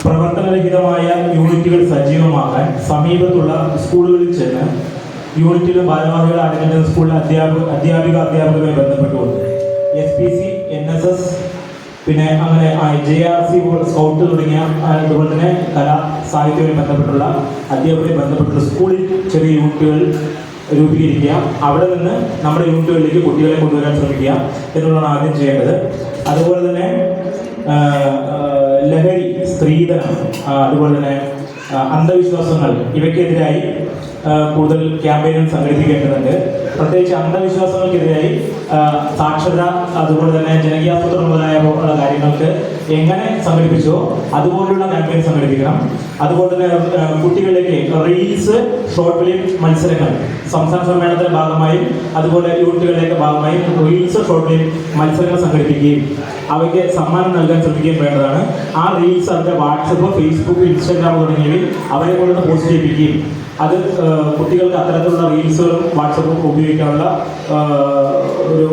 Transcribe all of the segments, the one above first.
പ്രവർത്തനരഹിതമായ യൂണിറ്റുകൾ സജീവമാക്കാൻ സമീപത്തുള്ള സ്കൂളുകളിൽ ചെന്ന് യൂണിറ്റിലെ ഭാരവാഹികൾ അടങ്ങുന്ന സ്കൂളിലെ അധ്യാപക അധ്യാപിക അധ്യാപകരുമായി ബന്ധപ്പെട്ടുകൊണ്ട് S P C N S S പിന്നെ അങ്ങനെ ജെ ആർ സി സ്കൗട്ട് തുടങ്ങിയ അതുപോലെ തന്നെ കലാ സാഹിത്യവുമായി ബന്ധപ്പെട്ടുള്ള അധ്യാപകരെ ബന്ധപ്പെട്ടുള്ള സ്കൂളിൽ ചെറിയ യൂണിറ്റുകൾ രൂപീകരിക്കുക. അവിടെ നിന്ന് നമ്മുടെ യൂണിറ്റുകളിലേക്ക് കുട്ടികളെ കൊണ്ടുവരാൻ ശ്രമിക്കുക എന്നുള്ളതാണ് ആദ്യം ചെയ്യേണ്ടത്. അതുപോലെ തന്നെ ലഹരി സ്ത്രീധനം അതുപോലെ തന്നെ അന്ധവിശ്വാസങ്ങൾ ഇവയ്ക്കെതിരായി കൂടുതൽ ക്യാമ്പയിനുകൾ സംഘടിപ്പിക്കേണ്ടതുണ്ട്. പ്രത്യേകിച്ച് അന്ധവിശ്വാസങ്ങൾക്കെതിരായി സാക്ഷരത അതുപോലെ തന്നെ ജനകീയാസൂത്രണം മുതലായ കാര്യങ്ങൾക്ക് എങ്ങനെ സംഘടിപ്പിച്ചോ അതുപോലുള്ള ക്യാമ്പയിൻ സംഘടിപ്പിക്കണം. അതുപോലെ തന്നെ കുട്ടികളിലേക്ക് റീൽസ് ഷോർട്ട് ഫിലിം മത്സരങ്ങൾ സംസ്ഥാന സമ്മേളനത്തിന്റെ ഭാഗമായും അതുപോലെ യൂണിറ്റുകളിലേക്ക് ഭാഗമായും റീൽസ് ഷോർട്ട് ഫിലിം മത്സരങ്ങൾ സംഘടിപ്പിക്കുകയും അവയ്ക്ക് സമ്മാനം നൽകാൻ ശ്രമിക്കുകയും വേണ്ടതാണ്. ആ റീൽസ് അവരുടെ വാട്സപ്പ് ഫേസ്ബുക്ക് ഇൻസ്റ്റാഗ്രാം തുടങ്ങിയവയിൽ അവരെ കൊണ്ടുവന്ന് പോസ്റ്റ് ചെയ്യിപ്പിക്കുകയും അത് കുട്ടികൾക്ക് അത്തരത്തിലുള്ള റീൽസുകളും വാട്സപ്പും ഉപയോഗിക്കാനുള്ള ഒരു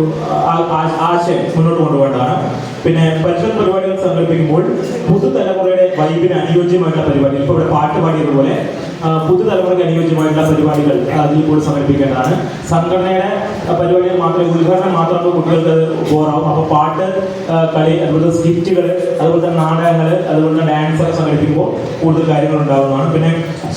ആശയം മുന്നോട്ട് കൊണ്ടുപോകേണ്ടതാണ്. പിന്നെ പരിസര പരിപാടികൾ സംഘടിപ്പിക്കുമ്പോൾ പുതുതലമുറയുടെ വൈബിന് അനുയോജ്യമായിട്ടുള്ള പരിപാടികൾ ഇപ്പോൾ ഇവിടെ പാട്ട് പാടിയതുപോലെ പുതുതലമുറയ്ക്ക് അനുയോജ്യമായിട്ടുള്ള പരിപാടികൾ അതിൽ കൂടി സംഘടിപ്പിക്കേണ്ടതാണ്. സംഘടനയുടെ പരിപാടികൾ മാത്രമേ ഉദ്ഘാടനം മാത്രമേ കുട്ടികൾക്ക് ബോറാവും. അപ്പോൾ പാട്ട് കളി അതുപോലെ സ്കിറ്റുകൾ അതുപോലെ തന്നെ നാടകങ്ങൾ അതുപോലെ തന്നെ ഡാൻസ് സംഘടിപ്പിക്കുമ്പോൾ കൂടുതൽ കാര്യങ്ങൾ ഉണ്ടാകുന്നതാണ് പിന്നെ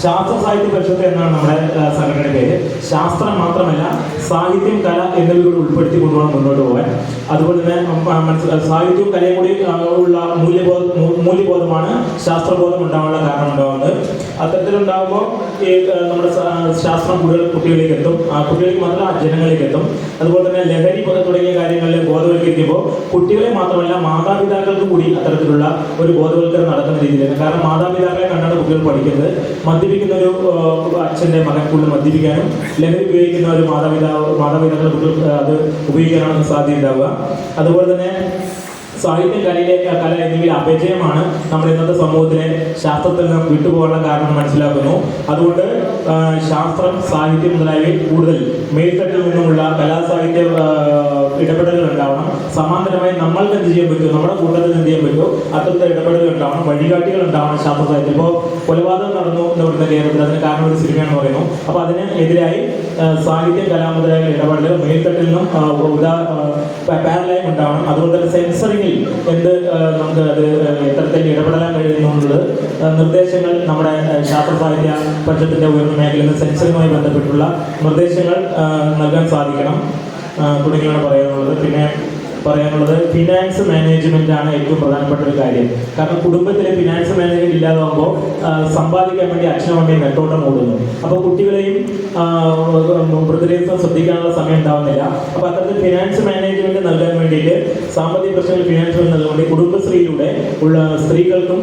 ശാസ്ത്ര സാഹിത്യ പരിഷത്ത് എന്നാണ് നമ്മുടെ സംഘടന പേര്. ശാസ്ത്രം മാത്രമല്ല സാഹിത്യം കല എന്നിവ ഉൾപ്പെടുത്തി കൊണ്ടുപോകണം മുന്നോട്ട് പോകാൻ. അതുപോലെ തന്നെ സാഹിത്യവും കലയും കൂടി ഉള്ള മൂല്യബോധ മൂല്യബോധമാണ് ശാസ്ത്രബോധം ഉണ്ടാവാനുള്ള കാരണം ഉണ്ടാവുന്നത്. അത്തരത്തിലുണ്ടാകുമ്പോൾ ഈ നമ്മുടെ ശാസ്ത്രം കൂടുതൽ കുട്ടികളിലേക്ക് എത്തും ആ കുട്ടികളിലേക്ക് മാത്രമല്ല ജനങ്ങളിലേക്ക് എത്തും അതുപോലെ തന്നെ ലഹരി തുടങ്ങിയ കാര്യങ്ങളിൽ ബോധവൽക്കരിക്കുമ്പോൾ കുട്ടികളെ മാത്രമല്ല മാതാപിതാക്കൾക്ക് കൂടി അത്തരത്തിലുള്ള ഒരു ബോധവൽക്കരണം നടക്കുന്ന രീതിയിലാണ് കാരണം മാതാപിതാക്കളെ കണ്ടാണ് കുട്ടികൾ പഠിക്കുന്നത്. മദ്യപിക്കുന്ന ഒരു അച്ഛന്റെ മകൻ കൂടുതൽ മദ്യപിക്കാനും ലഹരി ഉപയോഗിക്കുന്ന ഒരു മാതാപിതാവ് മാതാപിതാക്കൾ കുട്ടികൾ അത് ഉപയോഗിക്കാനാണ് സാധ്യത ഉണ്ടാവുക. അതുപോലെ തന്നെ സാഹിത്യം കലയിലെ കല എന്നിവയിൽ അപജയമാണ് നമ്മൾ ഇന്നത്തെ സമൂഹത്തിലെ ശാസ്ത്രത്തിൽ നിന്ന് വിട്ടുപോകാനുള്ള കാരണം മനസ്സിലാക്കുന്നു. അതുകൊണ്ട് ശാസ്ത്രം സാഹിത്യം മുതലായവയിൽ കൂടുതൽ മേൽത്തട്ടിൽ നിന്നുമുള്ള കലാസാഹിത്യ ഇടപെടലുകൾ സമാന്തരമായി നമ്മൾക്ക് എന്ത് ചെയ്യാൻ പറ്റുമോ നമ്മുടെ കൂട്ടത്തിൽ എന്ത് ചെയ്യാൻ പറ്റുമോ അത്തരത്തിൽ ഇടപെടലുകൾ ഉണ്ടാവണം വഴികാട്ടികൾ ഉണ്ടാവണം ശാസ്ത്ര ഇപ്പോൾ കൊലപാതകം നടന്നു എന്ന് പറയുന്ന കേരളത്തിൽ അതിന് കാരണം ഒരു സിനിമയാണെന്ന് പറയുന്നു. അപ്പോൾ അതിന് എതിരായി സാഹിത്യം കലാ മുതലായ ഇടപെടലുകൾ മേൽത്തട്ടിൽ നിന്നും ഉദാ പാരലായും ഉണ്ടാവണം. അതുപോലെ തന്നെ സെൻസറിങ്ങിൽ എന്ത് നമുക്ക് അത് എത്തരത്തിൽ ഇടപെടാൻ കഴിയുന്നു എന്നുള്ളത് നിർദ്ദേശങ്ങൾ നമ്മുടെ ശാസ്ത്ര സാഹിത്യ പരിഷത്തിന്റെ ഉയർന്ന മേഖലയിൽ സെൻസറുമായി ബന്ധപ്പെട്ടുള്ള നിർദ്ദേശങ്ങൾ നൽകാൻ സാധിക്കണം തുടങ്ങിയാണ് പറയാനുള്ളത്. പിന്നെ പറയാനുള്ളത് ഫിനാൻസ് മാനേജ്മെന്റ് ആണ് ഏറ്റവും പ്രധാനപ്പെട്ട ഒരു കാര്യം. കാരണം കുടുംബത്തിലെ ഫിനാൻസ് മാനേജ്മെന്റ് ഇല്ലാതാകുമ്പോൾ സമ്പാദിക്കാൻ വേണ്ടി അച്ഛനും അമ്മയും നെട്ടോട്ടം ഓടുന്നു അപ്പോൾ കുട്ടികളെയും പ്രതിരോധം ശ്രദ്ധിക്കാനുള്ള സമയം ഉണ്ടാവുന്നില്ല. അപ്പോൾ അത്തരത്തിൽ ഫിനാൻസ് മാനേജ്മെന്റ് നൽകാൻ വേണ്ടിയിട്ട് സാമ്പത്തിക പ്രശ്നങ്ങൾ ഫിനാൻസ് നൽകാൻ വേണ്ടി കുടുംബശ്രീയിലൂടെ ഉള്ള സ്ത്രീകൾക്കും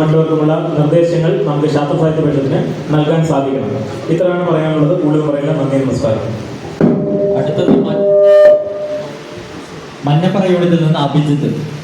മറ്റുള്ളവർക്കുമുള്ള നിർദ്ദേശങ്ങൾ നമുക്ക് ശാസ്ത്ര സാഹിത്യ പരിഷത്തിന് നൽകാൻ സാധിക്കണം. ഇത്രയാണ് പറയാനുള്ളത്. കൂടുതൽ പറയുന്നത് നന്ദി നമസ്കാരം. അടുത്തത് മ- മഞ്ഞപ്പറ യൂണിറ്റിൽ നിന്ന് അഭിജിത്ത്.